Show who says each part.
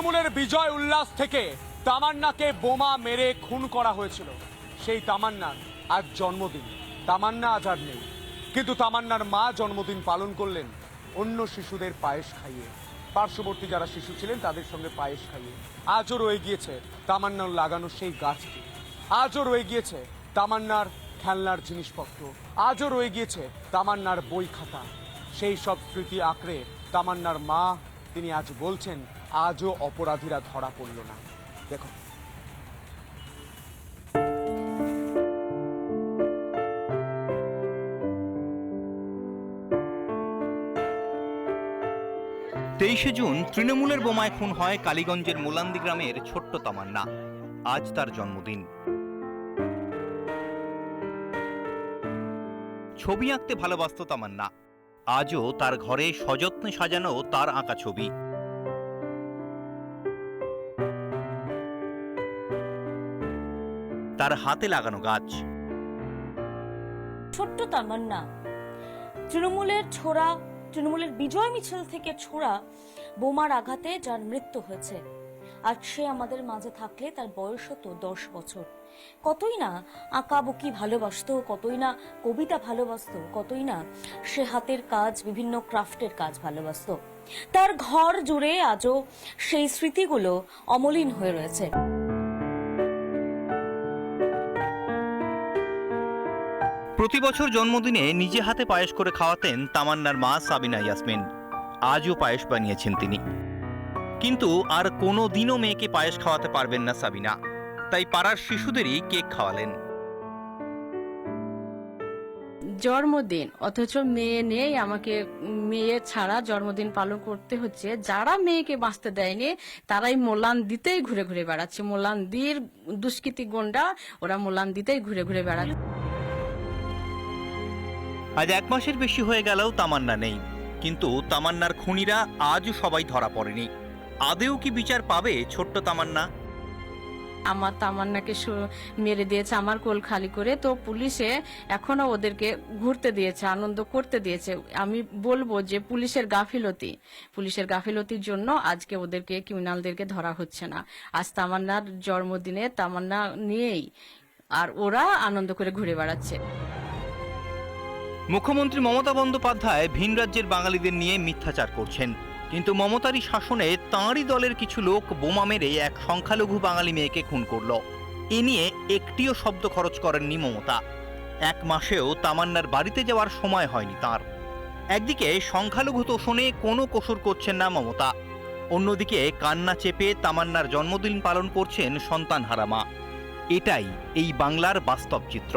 Speaker 1: তৃণমূলের বিজয় উল্লাস থেকে তামান্নাকে বোমা মেরে খুন করা হয়েছিল। সেই তামান্নার আজ জন্মদিন। তামান্না আজ আর নেই। কিন্তু তামান্নার মা জন্মদিন পালন করলেন অন্য শিশুদের পায়েস খাইয়ে। পার্শ্ববর্তী যারা শিশু ছিলেন, তাদের সঙ্গে পায়েস খাইয়ে। আজও রয়ে গিয়েছে তামান্নার লাগানো সেই গাছটি। আজও রয়ে গিয়েছে তামান্নার খেলনার জিনিসপত্র। আজও রয়ে গিয়েছে তামান্নার বই খাতা। সেই সব স্মৃতি আঁকড়ে তামান্নার মা, তিনি আজ বলছেন আজও অপরাধীরা ধরা পড়ল না। দেখো।
Speaker 2: তেইশে জুন তৃণমূলের বোমায় খুন হয় কালীগঞ্জের মোলান্দি গ্রামের ছোট্ট তামান্না। আজ তার জন্মদিন। ছবি আঁকতে ভালোবাসত তামান্না। আজও তার ঘরে সযত্নে সাজানো তার আঁকা ছবি। তার হাতে লাগানো গাছ।
Speaker 3: ছোট্ট তামান্না। তৃণমূলের ছোড়া, তৃণমূলের বিজয় মিছিল থেকে ছোড়া বোমার আঘাতে যার মৃত্যু হয়েছে। আর সে আমাদের মাঝে থাকলে তার বয়স হতো দশ বছর। কতই না আঁকাবুকি ভালোবাসতো, কতই না কবিতা ভালোবাসতো, কতই না সে হাতের কাজ, বিভিন্ন ক্রাফটের কাজ ভালোবাসতো। তার ঘর জুড়ে আজও সেই স্মৃতিগুলো অমলিন হয়ে রয়েছে।
Speaker 2: প্রতি বছর জন্মদিনে নিজে হাতে পায়েস করে খাওয়াতেন তামান্নার মা সাবিনা ইয়াসমিন। আজও পায়েস বানিয়েছেন তিনি। কিন্তু আর কোনো দিনও মেয়েকে পায়েস খাওয়াতে পারবেন না সাবিনা। তাই পাড়ার শিশুদেরই কেক খাওয়ালেন।
Speaker 4: জন্মদিন, অথচ মেয়ে নেই, আমাকে মেয়ে ছাড়া জন্মদিন পালন করতে হচ্ছে। যারা মেয়েকে বাঁচতে দেয়নি, তারাই মোলান দিতেই ঘুরে ঘুরে বেড়াচ্ছে। মোলান দির দুষ্কৃতি গন্ডা, ওরা মোলান দিতেই ঘুরে ঘুরে বেড়াচ্ছে।
Speaker 2: আজ এক মাসের বেশি হয়ে গেলেও তামান্না নেই। কিন্তু তামান্নার খুনিরা আজও সবাই ধরা পড়েনি। আদেও কি বিচার পাবে ছোট্ট তামান্না?
Speaker 4: আমার তামান্নাকে মেরে দিয়েছে, আমার কোল খালি করে। তো পুলিশে এখনও ওদেরকে ঘুরতে দিয়েছে, আনন্দ করতে দিয়েছে। আমি বলব যে পুলিশের গাফিলতি, পুলিশের গাফিলতির জন্য আজকে ওদেরকে, ক্রিমিনালদেরকে ধরা হচ্ছে না। আজ তামান্নার জন্মদিনে তামান্না নিয়েই আর ওরা আনন্দ করে ঘুরে বেড়াচ্ছে।
Speaker 2: মুখ্যমন্ত্রী মমতা বন্দ্যোপাধ্যায় ভিন রাজ্যের বাঙালিদের নিয়ে মিথ্যাচার করছেন। কিন্তু মমতারই শাসনে তাঁরই দলের কিছু লোক বোমা মেরে এক সংখ্যালঘু বাঙালি মেয়েকে খুন করল। এ নিয়ে একটিও শব্দ খরচ করেননি মমতা। এক মাসেও তামান্নার বাড়িতে যাওয়ার সময় হয়নি তার। একদিকে সংখ্যালঘু তোষণে কোনো কসুর করছেন না মমতা। অন্যদিকে কান্না চেপে তামান্নার জন্মদিন পালন করছেন সন্তান হারামা এটাই এই বাংলার বাস্তব চিত্র।